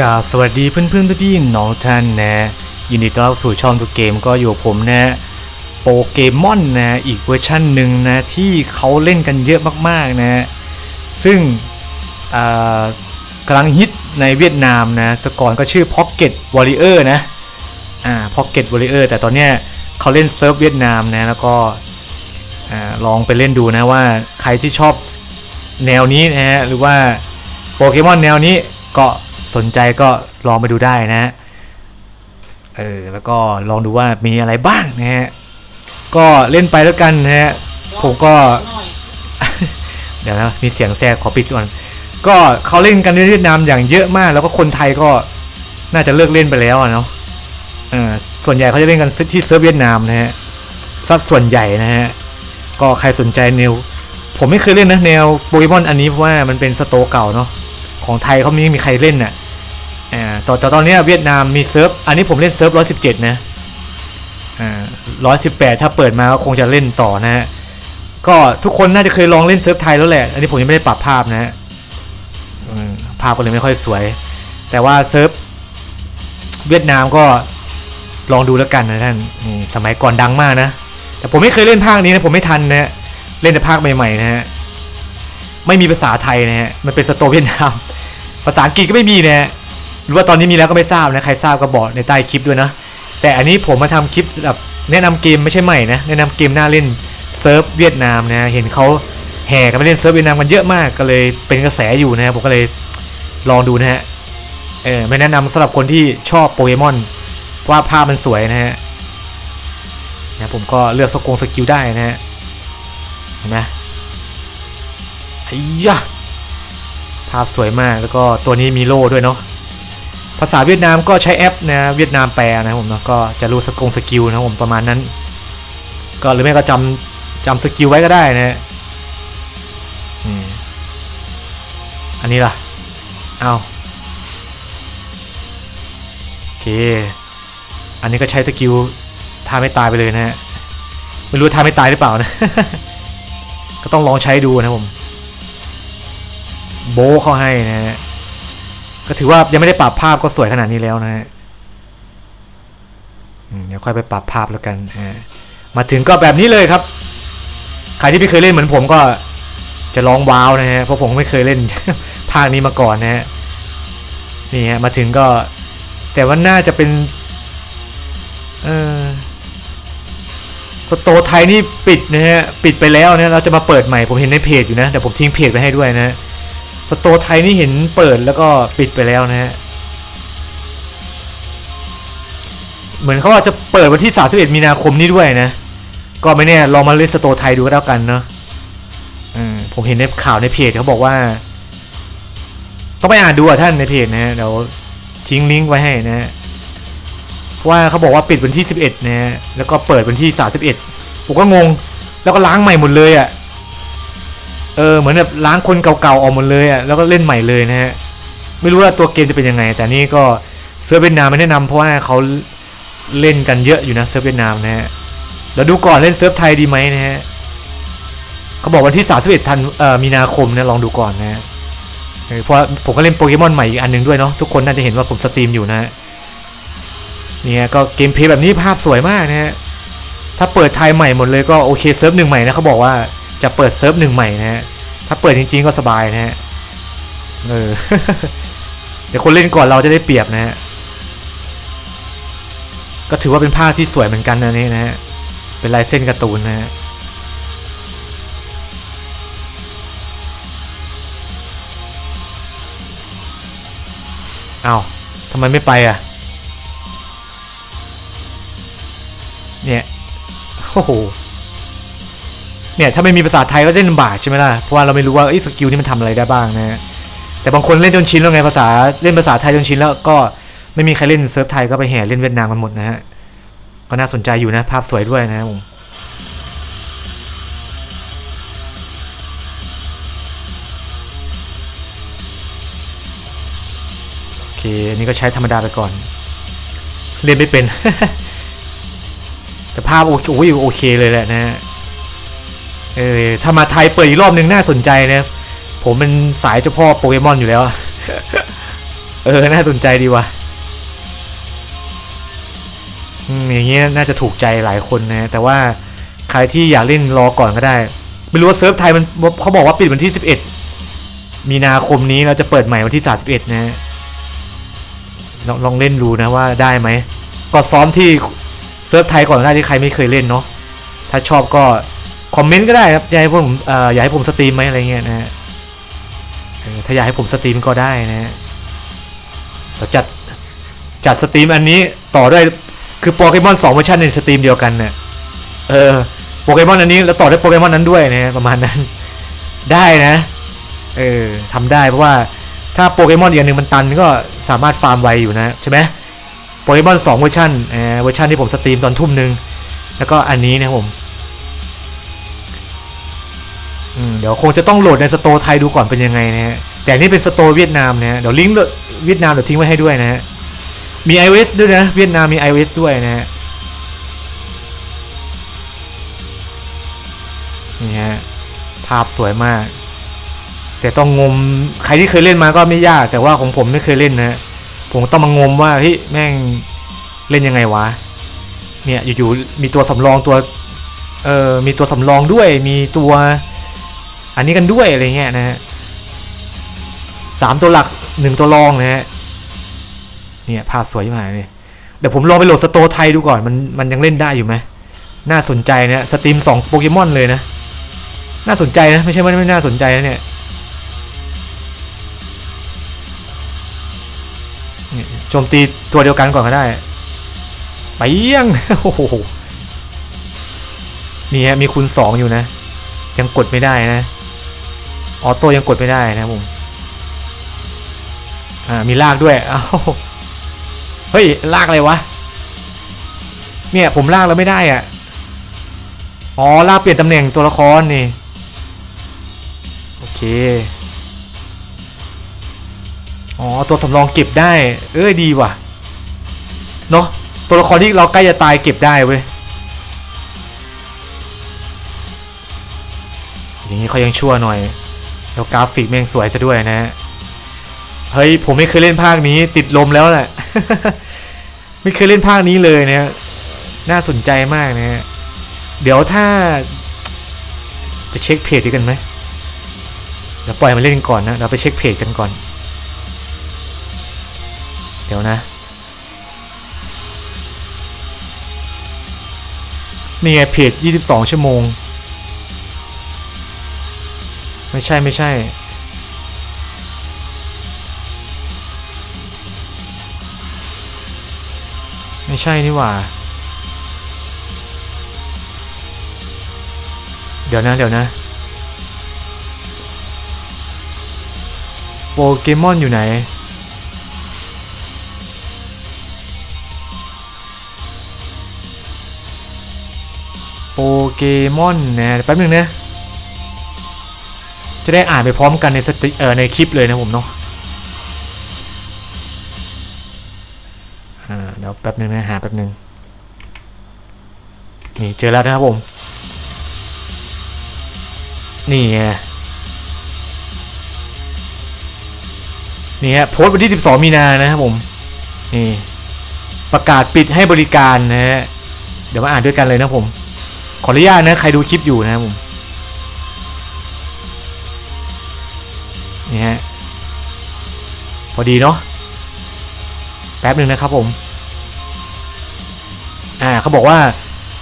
กาบสวัสดีเพื่อนเพื่อนพี่ๆน้องท่านนะ ยินดีต้อนรับสู่ช่องทุกเกมก็อยู่ผมนะโปเกมอนนะอีกเวอร์ชั่นหนึ่งนะที่เขาเล่นกันเยอะมากๆนะ ซึ่งกำลังฮิตในเวียดนามนะแต่ก่อนก็ชื่อ Pocket Warrior นะอ่า Pocket Warrior แต่ตอนเนี้ยเขาเล่นเซิร์ฟเวียดนามนะแล้วก็ลองไปเล่นดูนะว่าใครที่ชอบแนวนี้นะฮะหรือว่าโปเกมอนแนวนี้ก็ สนใจก็ลองไปดูได้นะฮะเออแล้วก็ลองดูว่ามีอะไรบ้างนะฮะก็เล่นไปแล้วกันนะฮะผมก็ เดี๋ยวนะมีเสียงแทรกขอปิดก่อนก็เขาเล่นกันในเวียดนามอย่างเยอะมาก แล้วก็คนไทยก็น่าจะเลิกเล่นไปแล้วอะเนาะเออส่วนใหญ่เขาจะเล่นกันที่เซิร์ฟเวียดนามนะฮะสัดส่วนใหญ่นะฮะก็ใครสนใจแนวผมไม่เคยเล่นนะแนวโปเกมอนอันนี้เพราะว่ามันเป็นสโตเก่าเนาะของไทยเขาไม่มีใครเล่นน่ะ อ่าต่อแต่ตอนนี้เวียดนามมีเซิร์ฟ อันนี้ผมเล่นเซิร์ฟร้อยสิบเจ็ดนะ อ่าร้อยสิบแปดถ้าเปิดมาก็คงจะเล่นต่อนะฮะ ก็ทุกคนน่าจะเคยลองเล่นเซิร์ฟไทยแล้วแหละ อันนี้ผมยังไม่ได้ปรับภาพนะฮะภาพก็เลยไม่ค่อยสวย แต่ว่าเซิร์ฟเวียดนามก็ลองดูแล้วกันนะท่าน สมัยก่อนดังมากนะ แต่ผมไม่เคยเล่นภาคนี้นะ ผมไม่ทันนะฮะเล่นแต่ภาคใหม่ๆนะฮะ ไม่มีภาษาไทยนะฮะ มันเป็นสโตเวียดนาม ภาษาอังกฤษก็ไม่มีนะฮะ หรือว่าตอนนี้มีแล้วก็ไม่ทราบนะใครทราบก็บอกในใต้คลิปด้วยนะ แต่อันนี้ผมมาทำคลิปแบบแนะนำเกมไม่ใช่ใหม่นะแนะนำเกมน่าเล่นเซิร์ฟเวียดนามนะเห็นเขาแห่กันไปเล่นเซิร์ฟเวียดนามกันเยอะมากก็เลยเป็นกระแสอยู่นะผมก็เลยลองดูนะฮะเออไม่แนะนำสำหรับคนที่ชอบโปเกมอนว่าภาพมันสวยนะฮะนะผมก็เลือกสกงสกิลได้นะฮะเห็นไหมไอ้ยะภาพสวยมากแล้วก็ตัวนี้มีโล่ด้วยเนาะ ภาษาเวียดนามก็ใช้แอปนะเวียดนามแปลนะผมเนาะก็จะรู้สกงสกิลนะผมประมาณนั้น ก็หรือไม่ก็จำจำสกิลไว้ก็ได้นะอันนี้ล่ะ เอาโอเค อันนี้ก็ใช้สกิลท่าไม่ตายไปเลยนะฮะไม่รู้ท่าไม่ตายหรือเปล่านะ ก็ต้องลองใช้ดูนะผม โบเข้าให้นะฮะ ก็ถือว่ายังไม่ได้ปรับภาพก็สวยขนาดนี้แล้วนะฮะอืมเดี๋ยวค่อยไปปรับภาพแล้วกันมาถึงก็แบบนี้เลยครับ ใครที่ไม่เคยเล่นเหมือนผมก็จะร้องว้าวนะฮะ เพราะผมไม่เคยเล่นภาคนี้มาก่อนนะฮะ นี่ฮะ มาถึงก็ แต่ว่าน่าจะเป็น เออสโตไทยนี่ปิดนะฮะ ปิดไปแล้วนะ เราจะมาเปิดใหม่ ผมเห็นในเพจอยู่นะ แต่ผมทิ้งเพจไปให้ด้วยนะ สโตร์ไทยนี่เห็นเปิดแล้วก็ปิดไปแล้วนะฮะ เหมือนเขาว่าจจะเปิดวันที่ 31 มีนาคมนี้ด้วยนะ ก็ไม่แน่ลองมาเล่นสโตร์ไทยดูก็แล้วกันเนาะอืมผมเห็นในข่าวในเพจเขาบอกว่า ต้องไปอ่านดูอะท่านในเพจนะฮะเดี๋ยวทิ้งลิงก์ไว้ให้นะฮะเพราะว่าเขาบอกว่าปิดวันที่ 11 นะฮะแล้วก็เปิดวันที่ 31ผมก็งง แล้วก็ล้างใหม่หมดเลยอะ่ะ เออเหมือนแบบล้างคนเก่าๆออกหมดเลยอะแล้วก็เล่นใหม่เลยนะฮะไม่รู้ว่าตัวเกมจะเป็นยังไง แต่นี่ก็เซิร์ฟเวียดนามไม่แนะนำเพราะว่าเขาเล่นกันเยอะอยู่นะเซิร์ฟเวียดนามนะฮะเราดูก่อนเล่นเซิร์ฟไทยดีไหมนะฮะเขาบอกวันที่ 31ธันเอ่อมีนาคมนะลองดูก่อนนะฮะเพราะผมก็เล่นโปเกมอนใหม่อีกอันหนึ่งด้วยเนาะทุกคนน่าจะเห็นว่าผมสตรีมอยู่นะฮะเนี่ยก็เกมเพลย์แบบนี้ภาพสวยมากนะฮะถ้าเปิดไทยใหม่หมดเลยก็โอเคเซิร์ฟหนึ่งใหม่นะเขาบอกว่า จะเปิดเซิร์ฟหนึ่งใหม่นะฮะ ถ้าเปิดจริงๆก็สบายนะฮะ เออ เดี๋ยวคนเล่นก่อนเราจะได้เปรียบนะฮะ ก็ถือว่าเป็นภาพที่สวยเหมือนกันนะนี่นะฮะ เป็นลายเส้นการ์ตูนนะฮะเอาทำไมไม่ไปอะ เนี่ย โอ้โห เนี่ยถ้าไม่มีภาษาไทยก็จะลำบากใช่ไหมล่ะ เพราะว่าเราไม่รู้ว่าไอ้สกิลนี่มันทำอะไรได้บ้างนะแต่บางคนเล่นจนชินแล้วไงภาษาเล่นภาษาไทยจนชินแล้วก็ไม่มีใครเล่นเซิร์ฟไทยก็ไปแห่เล่นเวียดนามกันหมดนะฮะ ก็น่าสนใจอยู่นะภาพสวยด้วยนะครับผมโอเคอันนี้ก็ใช้ธรรมดาไปก่อน เล่นไม่เป็น แต่ภาพโอเคโอ้ยโอเคเลยแหละนะฮะ เออถ้ามาไทยเปิดอีกรอบหนึ่งน่าสนใจนะผมเป็นสายเจ้าพ่อโปเกมอนอยู่แล้ว เออ น่าสนใจดีว่ะอย่างงี้น่าจะถูกใจหลายคนนะ แต่ว่าใครที่อยากเล่นรอก่อนก็ได้ ไม่รู้ว่าเซิร์ฟไทยมันเขาบอกว่าปิดวันที่ 11 มีนาคมนี้เราจะเปิดใหม่วันที่ 31 นะฮะลองลองเล่นดูนะว่าได้ไหม ก็ซ้อมที่เซิร์ฟไทยก่อนได้ที่ใครไม่เคยเล่นเนาะ ถ้าชอบก็ คอมเมนต์ก็ได้ครับอยากให้ผมออยากให้ผมสตรีมไหมอะไรเงี้ยนะฮะถ้าอยากให้ผมสตรีมก็ได้นะฮะเราจัดจัดสตรีมอันนี้ต่อด้วยคือโปเกมอนสองเวอร์ชันในสตรีมเดียวกันเนี่ยเออโปเกมอนอันนี้แล้วต่อด้วยโปเกมอนนั้นด้วยนะฮะประมาณนั้นได้นะเออทำได้เพราะว่าถ้าโปเกมอนอีกอันหนึ่งมันตันก็สามารถฟาร์มไวอยู่นะใช่ไหมโปเกมอนสองเวอร์ชันเออเวอร์ชันที่ผมสตรีมตอนทุ่มหนึ่งแล้วก็อันนี้นะผม เดี๋ยวคงจะต้องโหลดในสโตร์ไทยดูก่อนเป็นยังไงนะฮะแต่นนี่เป็นสโตร์เวียดนามนะฮะเดี๋ยวลิงก์เวียดนามเดี๋ยวทิ้งไว้ให้ด้วยนะฮะมี iOS ด้วยนะเวียดนามมี iOS ด้วยนะฮะนี่ฮะภาพสวยมาก แต่ต้องงมใครที่เคยเล่นมาก็ไม่ยาก แต่ว่าของผมไม่เคยเล่นนะผมต้องมางมว่าเฮ้ยแม่งเล่นยังไงวะเนี่ยอยู่ๆมีตัวสำรองตัวเออมีตัวสำรองด้วยมีตัว อันนี้กันด้วยอะไรเงี้ยนะฮะสามตัวหลักหนึ่งตัวรองนะฮะเนี่ยภาพสวยมากเลยเดี๋ยวผมลองไปโหลดสโตร์ไทยดูก่อนมันมันยังเล่นได้อยู่ไหมน่าสนใจนะสตรีมสองโปเกมอนเลยนะ น่าสนใจนะไม่ใช่ว่าไม่น่าสนใจนะเนี่ยโจมตีตัวเดียวกันก่อนก็ได้ ไปยี่ยงโอ้โหนี่ฮะมีคูณสองอยู่นะ ยังกดไม่ได้นะ ออโต้ยังกดไม่ได้นะผมอ่ามีลากด้วยเอ้าเฮ้ยลากอะไรวะเนี่ยผมลากแล้วไม่ได้อะอ๋อลากเปลี่ยนตำแหน่งตัวละครนี่โอเคอ๋อตัวสำรองเก็บได้ เอ้ยดีว่ะเนาะตัวละครที่เราใกล้จะตายเก็บได้เว้ยอย่างนี้เขายังชั่วหน่อย แล้วกราฟิกแม่งสวยซะด้วยนะเฮ้ยผมไม่เคยเล่นภาคนี้ ติดลมแล้วแหละ ไม่เคยเล่นภาคนี้เลยนะน่าสนใจมากนะเดี๋ยวถ้า ไปเช็คเพจดีกันไหมเดี๋ยวปล่อยมันเล่นก่อนนะ เราไปเช็คเพจกันก่อน เดี๋ยวนะ นี่ไงเพจ 22 ชั่วโมง ไม่ใช่ไม่ใช่ ไม่ใช่นี่หว่า เดี๋ยวนะเดี๋ยวนะโปเกมอนอยู่ไหนโปเกมอนนะแป๊บนึงนะ จะได้อ่านไปพร้อมกันในสติเอ่อในคลิปเลยนะผมเนาะเดี๋ยวแป๊บนึงนะหาแป๊บนึงนี่เจอแล้วนะครับผม นี่ไงนี่ฮะโพสต์วันที่ 12 มีนานะครับผม นี่ ประกาศปิดให้บริการนะฮะเดี๋ยวมาอ่านด้วยกันเลยนะผม ขออนุญาตนะ ใครดูคลิปอยู่นะครับผม นี่ฮะ พอดีเนาะ แป๊บหนึ่งนะครับผม อ่าเขาบอกว่า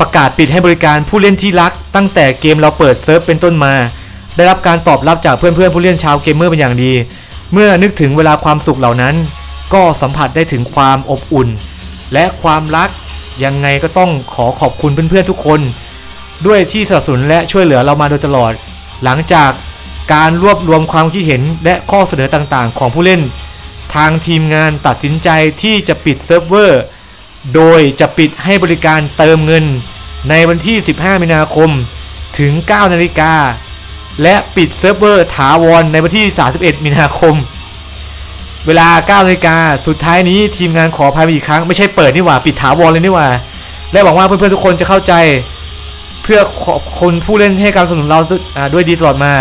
ประกาศปิดให้บริการผู้เล่นที่รัก ตั้งแต่เกมเราเปิดเซิร์ฟเป็นต้นมา ได้รับการตอบรับจากเพื่อนๆผู้เล่นชาวเกมเมอร์เป็นอย่างดี เมื่อนึกถึงเวลาความสุขเหล่านั้น ก็สัมผัสได้ถึงความอบอุ่น และความรักยังไงก็ต้องขอขอบคุณเพื่อนๆทุกคน ด้วยที่สนับสนุนและช่วยเหลือเรามาโดยตลอด หลังจาก การรวบรวมความคิดเห็นและข้อเสนอต่างๆ ของผู้เล่น ทางทีมงานตัดสินใจที่จะปิดเซิร์ฟเวอร์ โดยจะปิดให้บริการเติมเงิน ในวันที่ 15 มีนาคม ถึง 9 นาฬิกา และปิดเซิร์ฟเวอร์ถาวรในวันที่ 31 มีนาคม เวลา 9 นาฬิกา สุดท้ายนี้ทีมงานขออภัยอีกครั้ง ไม่ใช่เปิดนี่หว่า ปิดถาวรเลยนี่หว่า และหวังว่าเพื่อนๆทุกคนจะเข้าใจ เพื่อขอบคุณผู้เล่นให้การสนับสนุนเราด้วยดีตลอดมา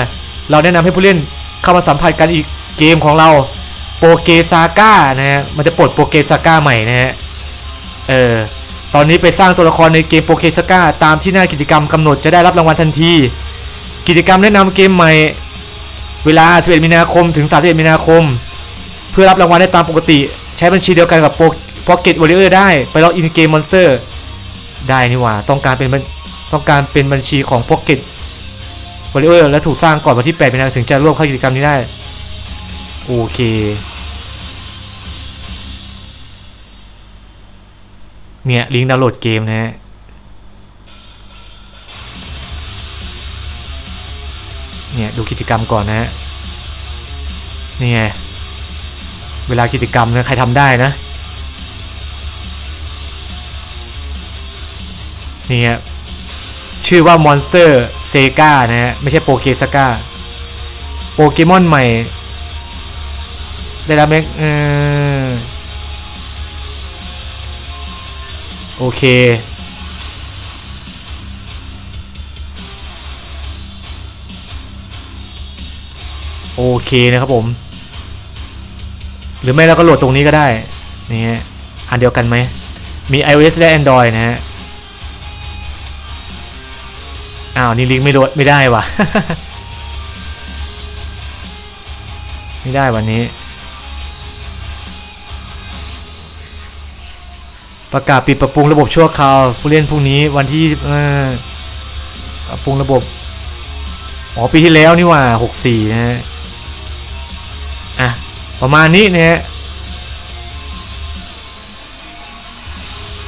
เราแนะนำให้ผู้เล่นเข้ามาสัมผัสกันอีกเกมของเราโปเกซาก้านะฮะมันจะปลดโปเกซาก้าใหม่นะฮะเออตอนนี้ไปสร้างตัวละครในเกมโปเกซาก้าตามที่หน้ากิจกรรมกำหนดจะได้รับรางวัลทันที กิจกรรมแนะนำเกมใหม่ เวลา 11 มีนาคมถึง 31 มีนาคม เพื่อรับรางวัลได้ตามปกติ ใช้บัญชีเดียวกันกับโปเกตวอริเออร์ได้ไปล็อกอินเกมมอนสเตอร์ได้นี่หว่าต้องการเป็นต้องการเป็นบัญชีของโปเกต วอริเออร์และถูกสร้างก่อนวันที่ 8 มีนาถึงจะร่วมเข้ากิจกรรมนี้ได้ โอเค เนี่ย ลิงก์ดาวน์โหลดเกมนะฮะเนี่ยดูกิจกรรมก่อนนะฮะนี่ไงเวลากิจกรรมนะใครทำได้นะนี่ฮะ ชื่อว่า Monster Sega นะฮะ ไม่ใช่โปเกซาก้าโปเกมอนใหม่ ได้รับแม็กเออโอเค โอเคนะครับผม หรือไม่เราก็โหลดตรงนี้ก็ได้ นี่ฮะ อันเดียวกันไหม มี iOS และ Android นะฮะ อ้าวนี่ลิงก์ไม่โหลดไม่ได้ว่ะไม่ได้วันนี้ ประกาศปิดปรับปรุงระบบชั่วคราวผู้เล่นพรุ่งนี้วันที่เออปรับปรุงระบบอ๋อปีที่แล้วนี่หว่า64นะฮะอะประมาณนี้นะฮะ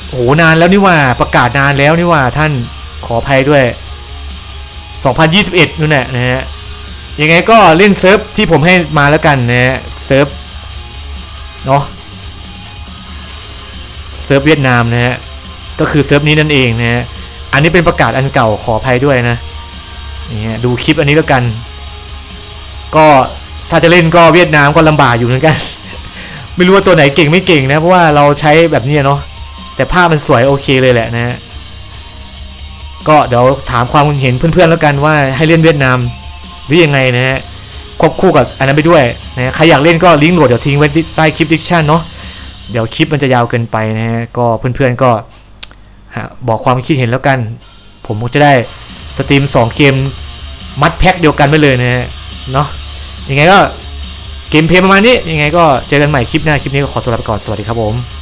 โอ้โหนานแล้วนี่หว่าประกาศนานแล้วนี่หว่าท่านขออภัยด้วย 2021นู่นแหละนะฮะยังไงก็เล่นเซิร์ฟที่ผมให้มาแล้วกันนะฮะเซิร์ฟเนาะเซิร์ฟเวียดนามนะฮะก็คือเซิร์ฟนี้นั่นเองนะฮะอันนี้เป็นประกาศอันเก่าขออภัยด้วยนะนี่ฮะดูคลิปอันนี้แล้วกัน ก็ถ้าจะเล่นก็เวียดนามก็ลำบากอยู่เหมือนกัน ไม่รู้ว่าตัวไหนเก่งไม่เก่งนะเพราะว่าเราใช้แบบนี้เนาะแต่ภาพมันสวยโอเคเลยแหละนะฮะ ก็เดี๋ยวถามความเห็นเพื่อนๆแล้วกันว่าให้เล่นเวียดนามหรือยังไงนะฮะควบคู่กับอันนั้นไปด้วยนะใครอยากเล่นก็ลิงก์โหลดเดี๋ยวทิ้งไว้ใต้คลิปดิสชันเนาะเดี๋ยวคลิปมันจะยาวเกินไปนะฮะก็เพื่อนๆก็บอกความคิดเห็นแล้วกัน ผมก็จะได้สตรีม 2 เกมมัดแพ็คเดียวกันไปเลยนะฮะเนาะยังไงก็เกมเพลย์ประมาณนี้ยังไงก็เจอกันใหม่คลิปหน้าคลิปนี้ก็ขอตัวลาไปก่อนสวัสดีครับผม